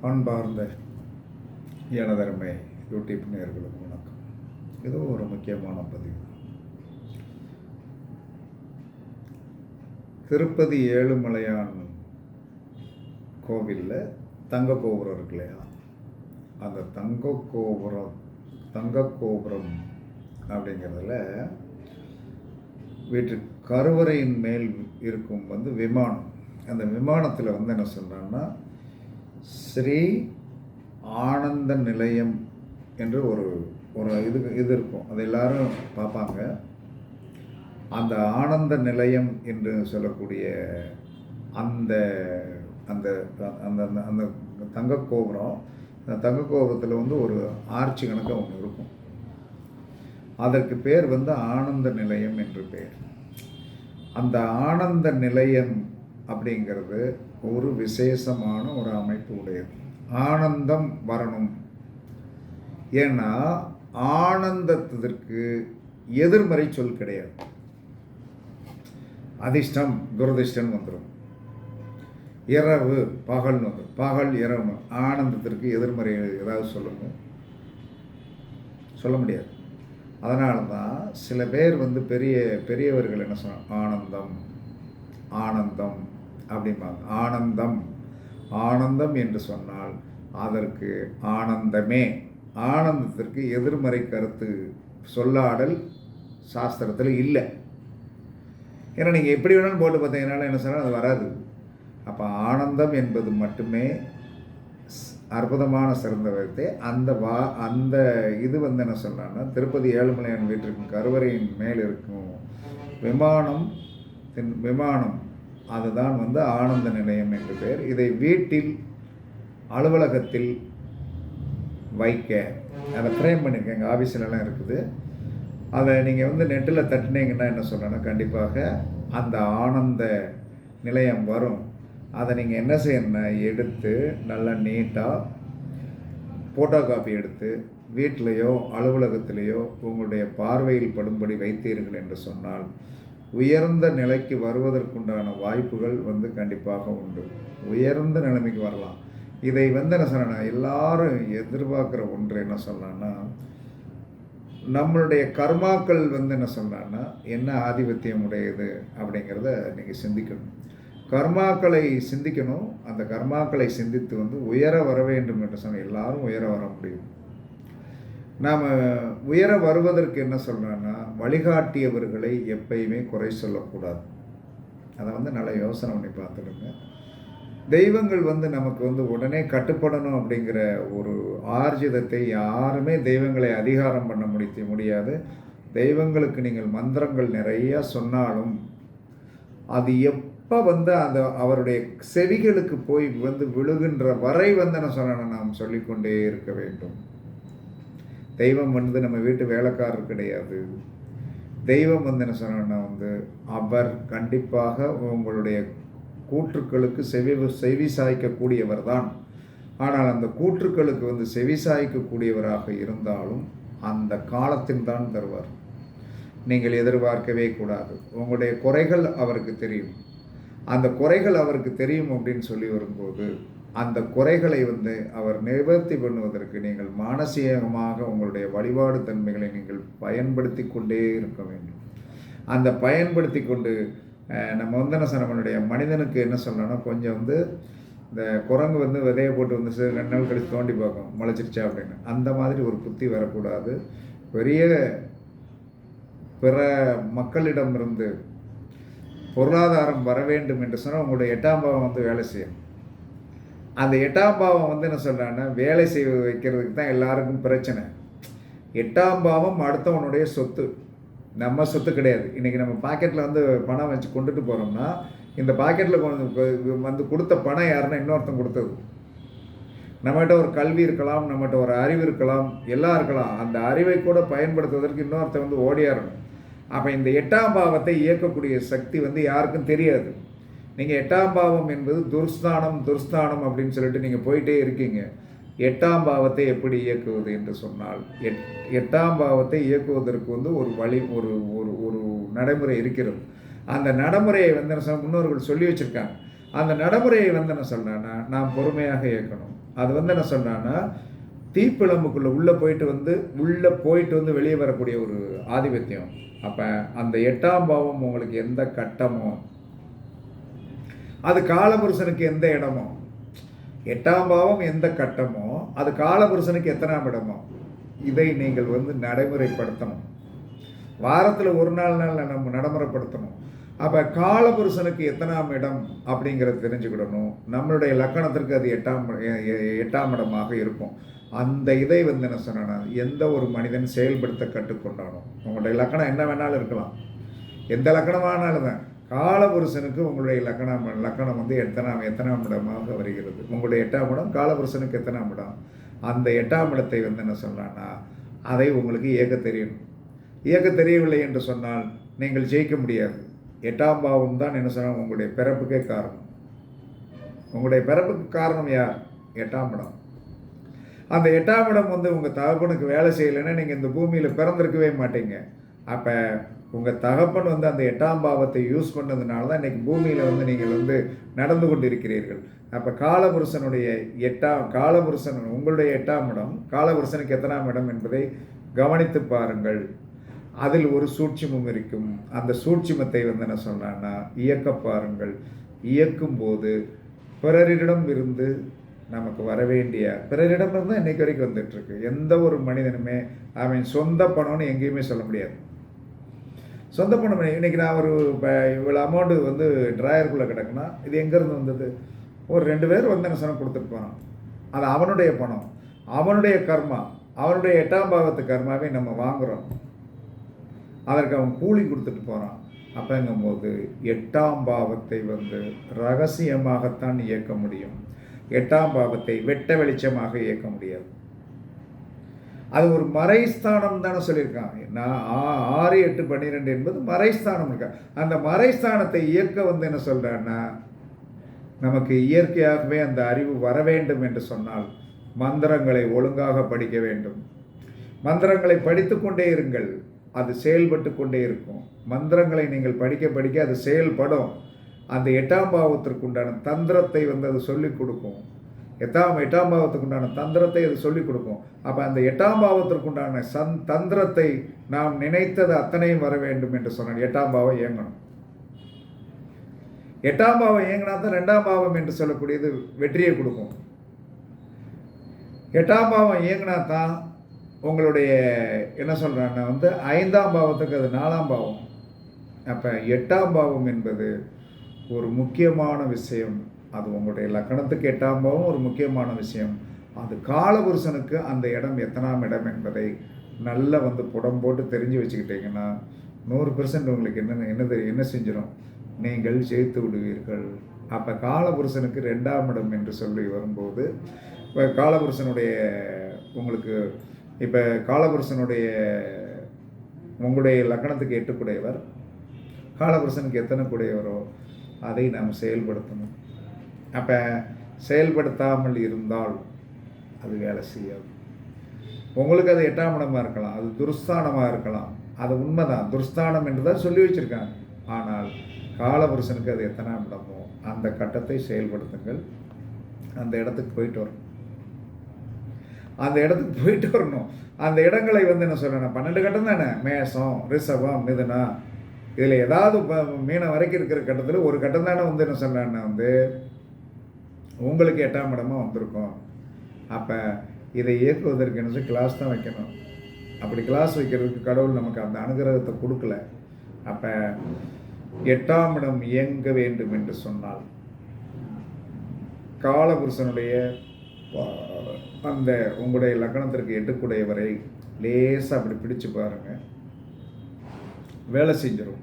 அன்பார்ந்த எனதருமை யூடியூப் நேர்களுக்கு வணக்கம். இது ஒரு முக்கியமான பதிவு. திருப்பதி ஏழுமலையான் கோவிலில் தங்க கோபுரம் இருக்கு இல்லையா? அந்த தங்க கோபுரம் தங்க கோபுரம் அப்படிங்கிறதுல வீட்டு கருவறையின் மேல் இருக்கும் வந்து விமானம். அந்த விமானத்தில் வந்து என்ன சொல்கிறான்னா ஸ்ரீ ஆனந்த நிலையம் என்று ஒரு ஒரு இது இது இருக்கும். அது எல்லாரும் பார்ப்பாங்க. அந்த ஆனந்த நிலையம் என்று சொல்லக்கூடிய அந்த அந்த அந்த அந்த அந்த தங்க கோபுரம் அந்த தங்க கோபுரத்தில் வந்து ஒரு ஆர்ச்சி கணக்காக ஒன்று இருக்கும். அதற்கு பேர் வந்து ஆனந்த நிலையம் என்று பேர். அந்த ஆனந்த நிலையம் அப்படிங்கிறது ஒரு விசேஷமான ஒரு அமைப்பு உடையது ஆனந்தம் வரணும். ஏன்னா ஆனந்தத்திற்கு எதிர்மறை சொல் கிடையாது. அதிர்ஷ்டம் துரதிர்ஷ்டம் வந்துடும் இரவு பகல்னு வந்துடும் பகல் இரவு ஆனந்தத்திற்கு எதிர்மறை ஏதாவது சொல்லணும். சொல்ல முடியாது. அதனால தான் சில பேர் வந்து பெரிய பெரியவர்கள் என்ன சொன்னாங்க ஆனந்தம் ஆனந்தம் அப்படிம்பாங்க. ஆனந்தம். ஆனந்தம் என்று சொன்னால் அதற்கு ஆனந்தமே. ஆனந்தத்திற்கு எதிர்மறை கருத்து சொல்லாடல் சாஸ்திரத்தில் இல்லை. ஏன்னா நீங்கள் எப்படி வேணாலும் போட்டு பார்த்தீங்கன்னா என்ன சொன்னால் அது வராது. அப்போ ஆனந்தம் என்பது மட்டுமே அற்புதமான சிறந்த வார்த்தை அந்த வா அந்த இது வந்து என்ன சொல்கிறான்னா திருப்பதி ஏழுமலையான் வீட்டிற்கும் கருவறையின் மேல் இருக்கும் விமானம் விமானம் அதுதான் வந்து ஆனந்த நிலையம் என்று பெயர் இதை வீட்டில் அலுவலகத்தில் வைக்க அதை ஃப்ரேம் பண்ணியிருக்கேன் எங்கள் ஆஃபீஸ்லலாம் இருக்குது. அதை நீங்கள் வந்து நெட்டில் தட்டினீங்கன்னா என்ன சொல்லணும்? கண்டிப்பாக அந்த ஆனந்த நிலையம் வரும். அதை நீங்கள் என்ன செய்யணும்னா எடுத்து நல்லா நீட்டாக ஃபோட்டோ காப்பி எடுத்து வீட்டிலையோ அலுவலகத்திலேயோ உங்களுடைய பார்வையில் படும்படி வைத்தீர்கள் என்று சொன்னால் உயர்ந்த நிலைக்கு வருவதற்குண்டான வாய்ப்புகள் வந்து கண்டிப்பாக உண்டு. உயர்ந்த நிலைமைக்கு வரலாம். இதை வந்து என்ன சொல்லணும் எல்லாரும் எதிர்பார்க்குற ஒன்று என்ன சொல்லலான்னா நம்மளுடைய கர்மாக்கள் வந்து என்ன சொன்னான்னா என்ன ஆதிபத்தியம் உடையது அப்படிங்கிறத நீங்கள் சிந்திக்கணும். கர்மாக்களை சிந்திக்கணும். அந்த கர்மாக்களை சிந்தித்து வந்து உயர வர வேண்டும் என்று சொன்னால் எல்லாரும் உயர வர முடியும். நாம் உயர வருவதற்கு என்ன சொல்கிறேன்னா வழிகாட்டியவர்களை எப்பயுமே குறை சொல்லக்கூடாது. அதை வந்து நல்லா யோசனை பண்ணி பார்த்துடுங்க தெய்வங்கள் வந்து நமக்கு வந்து உடனே கட்டுப்படணும் அப்படிங்கிற ஒரு ஆர்ஜிதத்தை யாருமே தெய்வங்களை அதிகாரம் பண்ண முடித்த முடியாது. தெய்வங்களுக்கு நீங்கள் மந்திரங்கள் நிறையா சொன்னாலும் அது எப்போ வந்து அந்த அவருடைய செவிகளுக்கு போய் வந்து விழுகின்ற வரை வந்து என்ன சொன்ன நாம் சொல்லிக்கொண்டே இருக்க வேண்டும். தெய்வம் வந்து நம்ம வீட்டு வேலைக்காரர் கிடையாது. தெய்வம் வந்து என்ன சொன்னா வந்து அவர் கண்டிப்பாக உங்களுடைய கூற்றுக்களுக்கு செவி செவி சாய்க்கக்கூடியவர் தான் ஆனால் அந்த கூற்றுக்களுக்கு வந்து செவி சாய்க்கக்கூடியவராக இருந்தாலும் அந்த காலத்தின் தான் தருவார். நீங்கள் எதிர்பார்க்கவே கூடாது. உங்களுடைய குறைகள் அவருக்கு தெரியும். அந்த குறைகள் அவருக்கு தெரியும் அப்படின்னு சொல்லி வரும்போது அந்த குறைகளை வந்து அவர் நிவர்த்தி பண்ணுவதற்கு நீங்கள் மானசீகமாக உங்களுடைய வழிபாடு தன்மைகளை நீங்கள் பயன்படுத்தி கொண்டே இருக்க வேண்டும். அந்த பயன்படுத்தி கொண்டு நம்ம வந்தன என்ன மனிதனுக்கு என்ன சொல்லணும்னா கொஞ்சம் வந்து இந்த குரங்கு வந்து விதையை போட்டு வந்து சில ரெண்டு நாள் கழித்து தோண்டி பார்க்கும் முளைச்சிருச்சா அப்படின்னு. அந்த மாதிரி ஒரு புத்தி வரக்கூடாது. பெரிய பிற மக்களிடமிருந்து பொருளாதாரம் வர வேண்டும் என்று சொன்னால் உங்களுடைய எட்டாம் பாவம் வந்து வேலை செய்யும். அந்த எட்டாம் பாவம் வந்து என்ன சொல்கிறான்னா வேலை செய்ய வைக்கிறதுக்கு தான் எல்லாருக்கும் பிரச்சனை. எட்டாம் பாவம் அடுத்தவனுடைய சொத்து. நம்ம சொத்து கிடையாது. இன்றைக்கி நம்ம பாக்கெட்டில் வந்து பணம் வச்சு கொண்டுட்டு போகிறோம்னா இந்த பாக்கெட்டில் வந்து கொடுத்த பணம் யாருன்னா இன்னொருத்தன் கொடுத்தது. நம்மகிட்ட ஒரு கல்வி இருக்கலாம் நம்மகிட்ட ஒரு அறிவு இருக்கலாம் எல்லாம் இருக்கலாம். அந்த அறிவை கூட பயன்படுத்துவதற்கு இன்னொருத்தன் வந்து ஓடியாரணும் அப்போ இந்த எட்டாம் பாவத்தை இயக்கக்கூடிய சக்தி வந்து யாருக்கும் தெரியாது. நீங்கள் எட்டாம் பாவம் என்பது துர்ஸ்தானம் துர்ஸ்தானம் அப்படின்னு சொல்லிட்டு நீங்கள் போயிட்டே இருக்கீங்க. எட்டாம் பாவத்தை எப்படி இயக்குவது என்று சொன்னால் எட் எட்டாம் பாவத்தை இயக்குவதற்கு வந்து ஒரு வழி ஒரு ஒரு ஒரு நடைமுறை இருக்கிறது. அந்த நடைமுறையை வந்து என்ன முன்னோர்கள் சொல்லி வச்சுருக்காங்க. அந்த நடைமுறையை வந்து என்ன சொன்னான்னா நாம் பொறுமையாக இயக்கணும். அது வந்து என்ன சொன்னான்னா தீப்பிழம்புக்குள்ளே உள்ளே போயிட்டு வந்து உள்ளே போயிட்டு வந்து வெளியே வரக்கூடிய ஒரு ஆதிபத்தியம். அப்போ அந்த எட்டாம் பாவம் உங்களுக்கு எந்த கட்டமோ அது காலபுருஷனுக்கு எந்த இடமோ? எட்டாம் பாவம் எந்த கட்டமோ? அது காலபுருஷனுக்கு எத்தனாம் இடமோ? இதை நீங்கள் வந்து நடைமுறைப்படுத்தணும். வாரத்தில் ஒரு நாள் நாள் நம்ம நடைமுறைப்படுத்தணும். அப்போ காலபுருஷனுக்கு எத்தனாம் இடம் அப்படிங்கிறத தெரிஞ்சுக்கிடணும். நம்மளுடைய லக்கணத்திற்கு அது எட்டாம் எ- எட்டாம் இடமாக இருக்கும். அந்த இதை வந்து என்ன சொன்னா எந்த ஒரு மனிதன் செயல்படுத்த கற்றுக்கொண்டானோ உங்களுடைய லக்கணம் என்ன வேணாலும் இருக்கலாம். எந்த லக்கணமானாலும். தான் காலபுருஷனுக்கு உங்களுடைய லக்கணம் லக்கணம் வந்து எத்தனாம் எத்தனாம் இடமாக வருகிறது? உங்களுடைய எட்டாம் இடம் காலபுருஷனுக்கு எத்தனாம் இடம்? அந்த எட்டாம் இடத்தை வந்து என்ன சொல்கிறான்னா அதை உங்களுக்கு இயக்க தெரியணும் இயக்க தெரியவில்லை என்று சொன்னால் நீங்கள் ஜெயிக்க முடியாது. எட்டாம் பாவம் தான் என்ன சொன்னால் உங்களுடைய பிறப்புக்கே காரணம். உங்களுடைய பிறப்புக்கு காரணம் யார்? எட்டாம் இடம். அந்த எட்டாம் இடம் வந்து உங்கள் தகப்பனுக்கு வேலை செய்யலைன்னா நீங்கள் இந்த பூமியில் பிறந்திருக்கவே மாட்டீங்க. அப்போ உங்கள் தகப்பன் வந்து அந்த எட்டாம் பாவத்தை யூஸ் பண்ணதுனால தான் இன்றைக்கி பூமியில் வந்து நீங்கள் வந்து நடந்து கொண்டிருக்கிறீர்கள். அப்போ காலபுருஷனுடைய எட்டாம் காலபுருஷன் உங்களுடைய எட்டாம் இடம் காலபுருஷனுக்கு எத்தனாம் இடம் என்பதை கவனித்து பாருங்கள். அதில் ஒரு சூட்சிமம் இருக்கும். அந்த சூட்சிமத்தை வந்து என்ன சொன்னான்னா இயக்க பாருங்கள். இயக்கும் போது பிறரிடம் இருந்து நமக்கு வர வேண்டிய பிறரிடம் இருந்து இன்னைக்கு வரைக்கும் வந்துட்டுருக்கு எந்த ஒரு மனிதனுமே அவன் சொந்த பணம்னு எங்கேயுமே சொல்ல முடியாது. சொந்த பணம் இன்னைக்கு நான் ஒரு இப்போ இவ்வளோ அமௌண்ட்டு வந்து ட்ராயருக்குள்ளே கிடக்குன்னா இது எங்கேருந்து வந்தது? ஒரு ரெண்டு பேர் வந்து சொன்ன கொடுத்துட்டு போனோம் அது அவனுடைய பணம். அவனுடைய கர்மா. அவனுடைய எட்டாம் பாவத்து கர்மாவே நம்ம வாங்குறோம். அதற்கு அவன் கூலி கொடுத்துட்டு போகிறான் அப்போங்கும்போது எட்டாம் பாவத்தை வந்து ரகசியமாகத்தான் இயக்க முடியும். எட்டாம் பாவத்தை வெட்ட வெளிச்சமாக இயக்க முடியாது. அது ஒரு மறைஸ்தானம் தானே சொல்லியிருக்கான் நான் ஆ- ஆறு எட்டு பன்னிரெண்டு என்பது மறைஸ்தானம் இருக்கா? அந்த மறைஸ்தானத்தை இயக்க வந்து என்ன சொல்கிறான்னா நமக்கு இயற்கையாகவே அந்த அறிவு வர வேண்டும் என்று சொன்னால் மந்திரங்களை ஒழுங்காக படிக்க வேண்டும். மந்திரங்களை படித்துக்கொண்டே இருங்கள். அது செயல்பட்டு கொண்டே இருக்கும். மந்திரங்களை நீங்கள் படிக்க படிக்க அது செயல்படும். அந்த எட்டாம் பாவத்திற்கு உண்டான தந்திரத்தை வந்து அது சொல்லிக் கொடுக்கும். எட்டாம் எட்டாம் பாவத்துக்கு உண்டான தந்திரத்தை அது சொல்லிக் கொடுக்கும். அப்போ அந்த எட்டாம் பாவத்திற்கு உண்டான சந் தந்திரத்தை நாம் நினைத்தது அத்தனையும் வர வேண்டும் என்று சொன்னார் எட்டாம் பாவம் இயங்கணும். எட்டாம் பாவம் இயங்கினா தான் ரெண்டாம் பாவம் என்று சொல்லக்கூடியது வெற்றியை கொடுக்கும். எட்டாம் பாவம் இயங்கினா தான் உங்களுடைய என்ன சொல்கிறாங்கன்னா வந்து ஐந்தாம் பாவத்துக்கு அது நாலாம் பாவம். அப்போ எட்டாம் பாவம் என்பது ஒரு முக்கியமான விஷயம். அது உங்களுடைய லக்கணத்துக்கு எட்டாம்பாவும் ஒரு முக்கியமான விஷயம். அது காலபுருஷனுக்கு அந்த இடம் எத்தனாம் இடம் என்பதை நல்லா வந்து புடம் போட்டு தெரிஞ்சு வச்சுக்கிட்டீங்கன்னா நூறு பெர்சன்ட் உங்களுக்கு என்ன என்னது என்ன செஞ்சிடும் நீங்கள் ஜெயித்து விடுவீர்கள். அப்போ காலபுருஷனுக்கு ரெண்டாம் இடம் என்று சொல்லி வரும்போது இப்போ காலபுருஷனுடைய உங்களுக்கு இப்போ காலபுருஷனுடைய உங்களுடைய லக்கணத்துக்கு எட்டுக்குடையவர் காலபுருஷனுக்கு எத்தனை கூடையவரோ அதை நாம் செயல்படுத்தணும். அப்போ செயல்படுத்தாமல் இருந்தால் அது வேலை செய்யாது. உங்களுக்கு அது எட்டாம் இடமாக இருக்கலாம் அது துருஸ்தானமாக இருக்கலாம். அது உண்மைதான். துருஸ்தானம் என்று தான் சொல்லி வச்சுருக்காங்க. ஆனால் காலபுருஷனுக்கு அது எத்தனாம் இடமோ அந்த கட்டத்தை செயல்படுத்துங்கள். அந்த இடத்துக்கு போயிட்டு வரணும் அந்த இடத்துக்கு போயிட்டு வரணும். அந்த இடங்களை வந்து என்ன சொல்லணும்? பன்னெண்டு கட்டம் தானே? மேஷம் ரிஷபம் மிதுனா. இதில் ஏதாவது மீனம் வரைக்கும் இருக்கிற கட்டத்தில் ஒரு கட்டம் தானே வந்து என்ன சொல்கிறேன்னா வந்து உங்களுக்கு எட்டாம் இடமாக வந்திருக்கும். அப்போ இதை இயக்குவதற்கு என்ன கிளாஸ் தான் வைக்கணும். அப்படி கிளாஸ் வைக்கிறதுக்கு கடவுள் நமக்கு அந்த அனுகிரகத்தை கொடுக்கல. அப்போ எட்டாம் இடம் இயங்க வேண்டும் என்று சொன்னால் காலபுருஷனுடைய அந்த உங்களுடைய லக்கணத்திற்கு எட்டுக்குடையவரை லேசாக அப்படி பிடிச்சு பாருங்கள் வேலை செஞ்சிடும்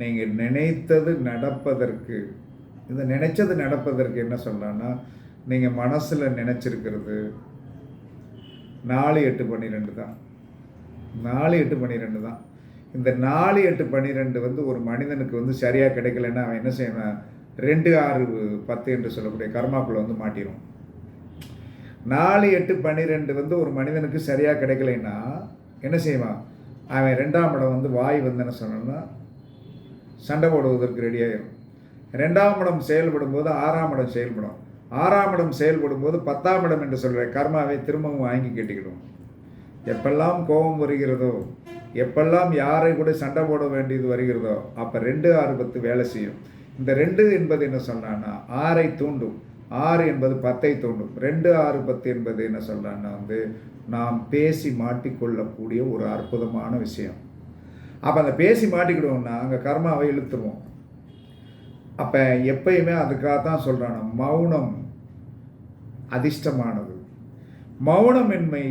நீங்கள் நினைத்தது நடப்பதற்கு இந்த நினைச்சது நடப்பதற்கு என்ன சொல்லலாம்னா நீங்கள் மனசில் நினச்சிருக்கிறது நாலு எட்டு பன்னிரெண்டு தான். நாலு எட்டு பன்னிரெண்டு தான். இந்த நாலு எட்டு பன்னிரெண்டு வந்து ஒரு மனிதனுக்கு வந்து சரியாக கிடைக்கலன்னா அவன் என்ன செய்யணும் ரெண்டு ஆறு பத்து என்று சொல்லக்கூடிய கர்மாக்குள்ள வந்து மாட்டிடும் நாலு எட்டு பன்னிரெண்டு வந்து ஒரு மனிதனுக்கு சரியாக கிடைக்கலைன்னா என்ன செய்வான்? அவன் ரெண்டாம் இடம் வந்து வாய் வந்து என்ன சொன்னோன்னா சண்டை போடுவதற்கு ரெடி ரெண்டாம் இடம் செயல்படும் போது ஆறாம் இடம் செயல்படும். ஆறாம் இடம் செயல்படும் போது பத்தாம் இடம் என்று சொல்கிற கர்மாவை திரும்பவும் வாங்கி கட்டிக்கிடும் எப்பெல்லாம் கோபம் வருகிறதோ எப்பெல்லாம் யாரை கூட சண்டை போட வேண்டியது வருகிறதோ அப்போ ரெண்டு ஆறு பத்து வேலை செய்யும். இந்த ரெண்டு என்பது என்ன சொன்னான்னா ஆறை தூண்டும். ஆறு என்பது பத்தை தூண்டும். ரெண்டு ஆறு பத்து என்பது என்ன சொல்கிறான்னா வந்து நாம் பேசி மாட்டிக்கொள்ளக்கூடிய ஒரு அற்புதமான விஷயம். அப்போ அந்த பேசி மாட்டிக்கிடுவோம்னா அங்கே கர்மாவை இழுத்துருவோம். அப்போ எப்பயுமே அதுக்காக தான் சொல்கிறான் மௌனம் அதிர்ஷ்டமானது. மௌனமின்மை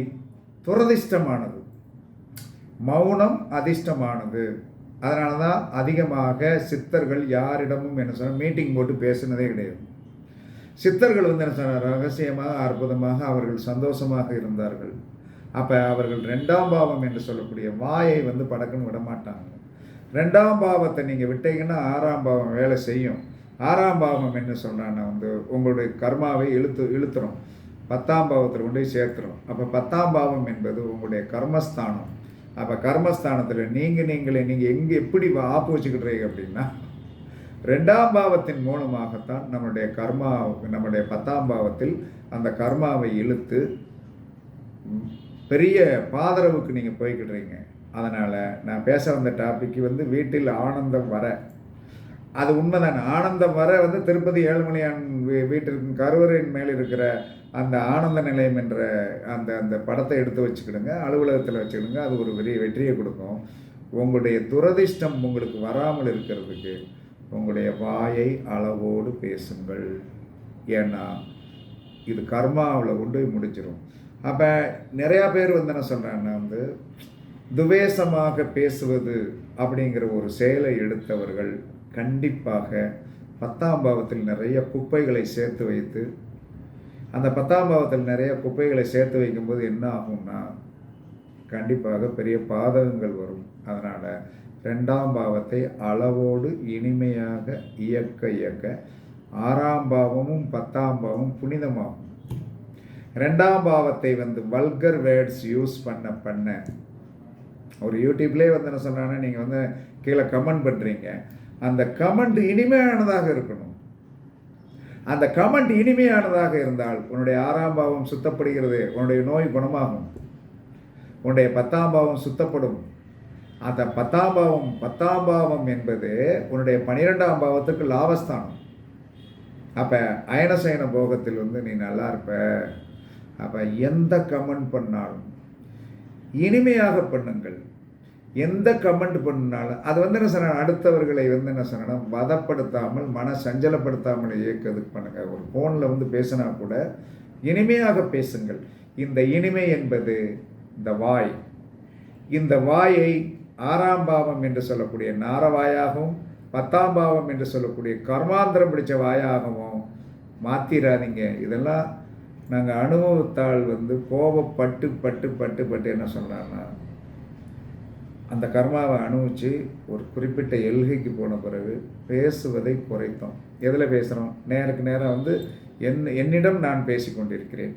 துரதிர்ஷ்டமானது. மௌனம் அதிர்ஷ்டமானது. அதனால தான் அதிகமாக சித்தர்கள் யாரிடமும் என்ன சொன்ன மீட்டிங் போட்டு பேசுனதே கிடையாது. சித்தர்கள் வந்து என்ன சொன்னார் ரகசியமாக அற்புதமாக அவர்கள் சந்தோஷமாக இருந்தார்கள். அப்போ அவர்கள் ரெண்டாம் பாவம் என்று சொல்லக்கூடிய வாயை வந்து படக்குன்னு விட மாட்டாங்க ரெண்டாம் பாவத்தை நீங்கள் விட்டீங்கன்னா ஆறாம் பாவம் வேலை செய்யும். ஆறாம் பாவம் என்ன சொன்னான்னா வந்து உங்களுடைய கர்மாவை இழுத்து இழுத்துரும். பத்தாம் பாவத்தில் கொண்டு போய் சேர்த்துரும். அப்போ பத்தாம் பாவம் என்பது உங்களுடைய கர்மஸ்தானம். அப்போ கர்மஸ்தானத்தில் நீங்கள் நீங்களே நீங்கள் எங்கே எப்படி ஆப்பு அப்படின்னா ரெண்டாம் பாவத்தின் மூலமாகத்தான் நம்மளுடைய கர்மா நம்முடைய பத்தாம் பாவத்தில் அந்த கர்மாவை இழுத்து பெரிய பாதரவுக்கு நீங்கள் போய்கிடுறீங்க அதனால் நான் பேச வந்த டாபிக் வந்து வீட்டில் ஆனந்தம் வர. அது உண்மைதான். ஆனந்தம் வர வந்து திருப்பதி ஏழுமலையான் வீ வீட்டிற்கு கருவறையின் மேல் இருக்கிற அந்த ஆனந்த நிலையம் என்ற அந்த அந்த படத்தை எடுத்து வச்சுக்கிடுங்க. அலுவலகத்தில் வச்சுக்கிடுங்க. அது ஒரு பெரிய வெற்றியை கொடுக்கும். உங்களுடைய துரதிர்ஷ்டம் உங்களுக்கு வராமல் இருக்கிறதுக்கு உங்களுடைய வாயை அளவோடு பேசுங்கள். ஏன்னா இது கர்மாவில் கொண்டு போய் முடிச்சிடும் அப்போ நிறையா பேர் வந்து என்ன சொல்கிறாங்கன்னா வந்து துவேஷமாக பேசுவது அப்படிங்கிற ஒரு செயலை எடுத்தவர்கள் கண்டிப்பாக பத்தாம் பாவத்தில் நிறைய குப்பைகளை சேர்த்து வைத்து அந்த பத்தாம் பாவத்தில் நிறைய குப்பைகளை சேர்த்து வைக்கும்போது என்ன ஆகும்னா கண்டிப்பாக பெரிய பாதகங்கள் வரும். அதனால் ரெண்டாம் பாவத்தை அளவோடு இனிமையாக இயக்க இயக்க ஆறாம் பாவமும் பத்தாம் பாவமும் புனிதமாகும். ரெண்டாம் பாவத்தை வந்து வல்கர் வேர்ட்ஸ் யூஸ் பண்ண பண்ண ஒரு யூடியூப்லேயே வந்து என்ன சொன்னாங்கன்னா நீங்கள் வந்து கீழே கமெண்ட் பண்ணுறீங்க அந்த கமெண்ட் இனிமையானதாக இருக்கணும். அந்த கமெண்ட் இனிமையானதாக இருந்தால் உன்னுடைய ஆறாம் பாவம் சுத்தப்படுகிறது உன்னுடைய நோய் குணமாகும். உன்னுடைய பத்தாம் பாவம் சுத்தப்படும். அந்த பத்தாம் பாவம் பத்தாம் பாவம் என்பது உன்னுடைய பனிரெண்டாம் பாவத்துக்கு லாபஸ்தானம். அப்போ அயனசயன போகத்தில் வந்து நீ நல்லா இருப்ப. அப்போ எந்த கமெண்ட் பண்ணாலும் இனிமையாக பண்ணுங்கள். எந்த கமெண்ட் பண்ணாலும் அது வந்து என்ன சொன்ன அடுத்தவர்களை வந்து என்ன சொன்னால் வதப்படுத்தாமல் மன சஞ்சலப்படுத்தாமல் இயக்கிறதுக்கு பண்ணுங்கள் ஒரு ஃபோனில் வந்து பேசினா கூட இனிமையாக பேசுங்கள். இந்த இனிமை என்பது இந்த வாய். இந்த வாயை ஆறாம் பாவம் என்று சொல்லக்கூடிய நாரவாயாகவும் பத்தாம் பாவம் என்று சொல்லக்கூடிய கர்மாந்திரம் பிடிச்ச வாயாகவும் மாற்றிடாதீங்க இதெல்லாம் நாங்கள் அனுபவத்தால் வந்து கோபப்பட்டு பட்டு பட்டு பட்டு என்ன சொன்னான்னா அந்த கர்மாவை அனுபவித்து ஒரு குறிப்பிட்ட எல்கைக்கு போன பிறகு பேசுவதை குறைத்தோம். எதில் பேசுகிறோம் நேருக்கு நேரம் வந்து என் என்னிடம் நான் பேசி கொண்டிருக்கிறேன்.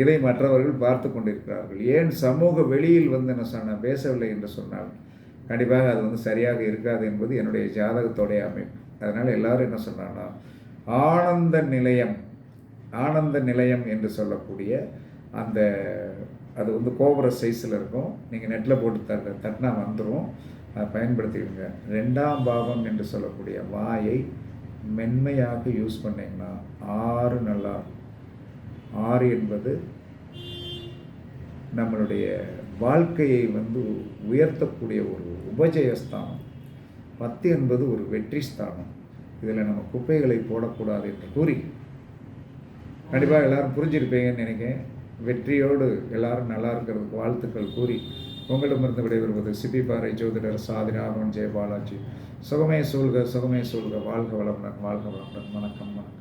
இதை மற்றவர்கள் பார்த்து கொண்டிருக்கிறார்கள். ஏன் சமூக வெளியில் வந்து என்ன சொன்னால் பேசவில்லை என்று சொன்னால் கண்டிப்பாக அது வந்து சரியாக இருக்காது என்பது என்னுடைய ஜாதகத்தோடைய அமைப்பு. அதனால் எல்லாரும் என்ன சொன்னான்னா ஆனந்த நிலையம் ஆனந்த நிலையம் என்று சொல்லக்கூடிய அந்த அது வந்து கோபுர சைஸில் இருக்கும். நீங்கள் நெட்டில் போட்டு த தட்டினா வந்துடும் அதை பயன்படுத்திடுங்க ரெண்டாம் பாவம் என்று சொல்லக்கூடிய வாயை மென்மையாக யூஸ் பண்ணிங்கன்னா ஆறு நல்லா ஆறு என்பது நம்மளுடைய வாழ்க்கையை வந்து உயர்த்தக்கூடிய ஒரு உபஜயஸ்தானம். பத்து என்பது ஒரு வெற்றி ஸ்தானம். இதில் நம்ம குப்பைகளை போடக்கூடாது என்று கூறி கண்டிப்பாக எல்லாரும் புரிஞ்சிருப்பீங்கன்னு நினைக்கிறேன். வெற்றியோடு எல்லாரும் நல்லா இருக்கிறதுக்கு வாழ்த்துக்கள் கூறி உங்களிடமிருந்து விடைபெறுவது பாறை ஜோதிடர் சாதிராகவன் ஜெயபாலாஜி. சுகமே சூழ்க சுகமே சூழ்க. வாழ்க வளமுடன் வாழ்க வளமுடன். வணக்கம் வணக்கம்.